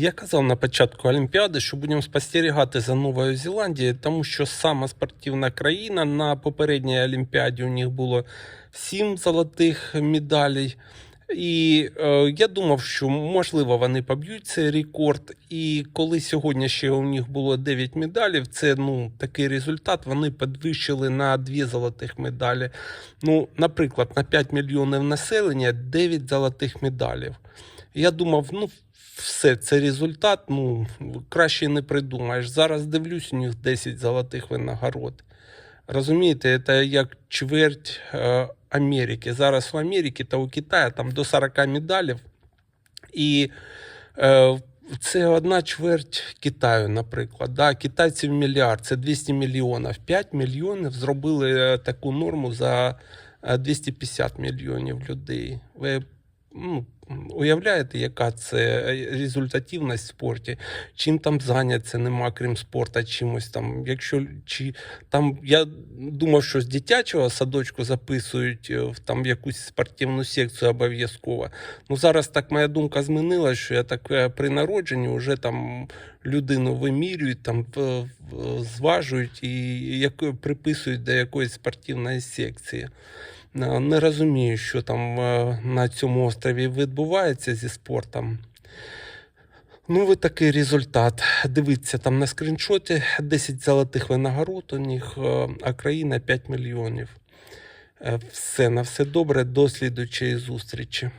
Я казав на початку Олімпіади, що будемо спостерігати за Новою Зеландією, тому що сама спортивна країна на попередній Олімпіаді у них було сім золотих медалей. І е, я думав, що можливо вони поб'ють цей рекорд. І коли сьогодні ще у них було 9 медалів, це ну такий результат. Вони підвищили на 2 золотих медалі. Ну, наприклад, на 5 мільйонів населення 9 золотих медалів. Я думав, ну все, це результат. Ну краще не придумаєш. Зараз дивлюсь, у них 10 золотих винагород. Розумієте, це як чверть е, Америки. Зараз в Америці та у Китаї там до 40 медалів. І е, це одна чверть Китаю, наприклад. Да? Китайців мільярд, це 200 мільйонів. 5 мільйонів зробили е, таку норму за е, 250 мільйонів людей. Ви ну, уявляєте, яка це результативність в спорті? Чим там зайняться, нема, крім спорту, чимось там. Якщо чи там я думав, що з дитячого садочку записують е, в там якусь спортивну секцію обов'язково. Ну зараз так моя думка змінилася, що я так е, при народженні вже там людину вимірюють, там зважують і як приписують до якоїсь спортивної секції. Е, Не розумію, що там е, на цьому острові відбувається зі спортом. Ну, ви такий результат. Дивіться, там на скріншоті 10 золотих винагород у них, е, а країна 5 мільйонів. Все, на все добре, до слідучої зустрічі.